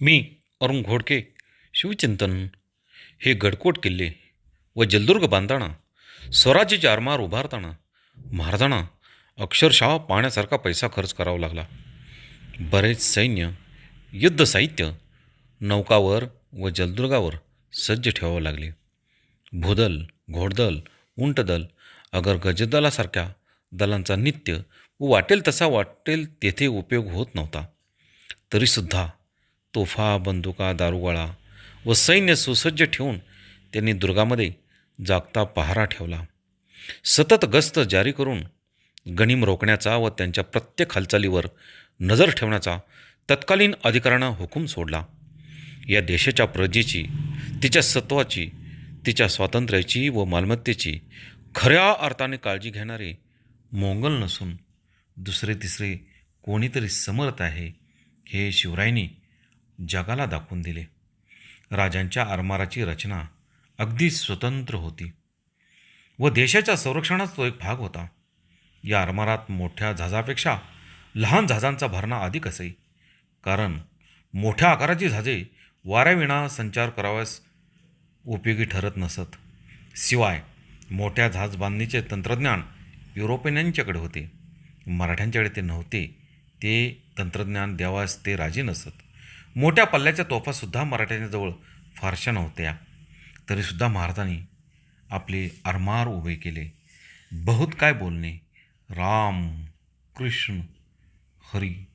मी अरुण घोडके शिवचिंतन हे गडकोट किल्ले व जलदुर्ग बांधताना स्वराज्याचे आरमार उभारताना महाराजांना अक्षरशः पाण्यासारखा पैसा खर्च करावा लागला. बरेच सैन्य युद्ध साहित्य नौकावर व जलदुर्गावर सज्ज ठेवावं लागले. भूदल घोडदल उंटदल अगर गजदलासारख्या दलांचा नित्य व वाटेल तसा वाटेल तेथे उपयोग होत नव्हता. तरीसुद्धा तोफा बंदुका दारुगोळा व सैन्य सुसज्ज ठेवून त्यांनी दुर्गामध्ये जागता पहारा ठेवला. सतत गस्त जारी करून गणिम रोखण्याचा व त्यांच्या प्रत्येक हालचालीवर नजर ठेवण्याचा तत्कालीन अधिकाऱ्यांना हुकूम सोडला. या देशाच्या प्रजेची तिच्या सत्वाची तिच्या स्वातंत्र्याची व मालमत्तेची खऱ्या अर्थाने काळजी घेणारे मोंगल नसून दुसरे तिसरे कोणीतरी समर्थ आहे हे शिवरायांनी जगाला दाखवून दिले. राजांच्या आरमाराची रचना अगदी स्वतंत्र होती. व देशाच्या संरक्षणाचा तो एक भाग होता. या आरमारात मोठ्या जहाजापेक्षा लहान जहाजांचा भरणा अधिक असे. कारण मोठ्या आकाराची झाजे वाऱ्याविना संचार कराव्यास उपयोगी ठरत नसत. शिवाय मोठ्या जहाज बांधणीचे तंत्रज्ञान युरोपियनांच्याकडे होते. मराठ्यांच्याकडे ते नव्हते. ते तंत्रज्ञान द्यावास ते राजी नसत. मोठ्या पल्ल्याच्या तोफासुद्धा मराठ्यांजवळ फारशा नव्हत्या. तरीसुद्धा महाराजांनी आपले आरमार उभे केले. बहुत काय बोलणे? राम कृष्ण हरी.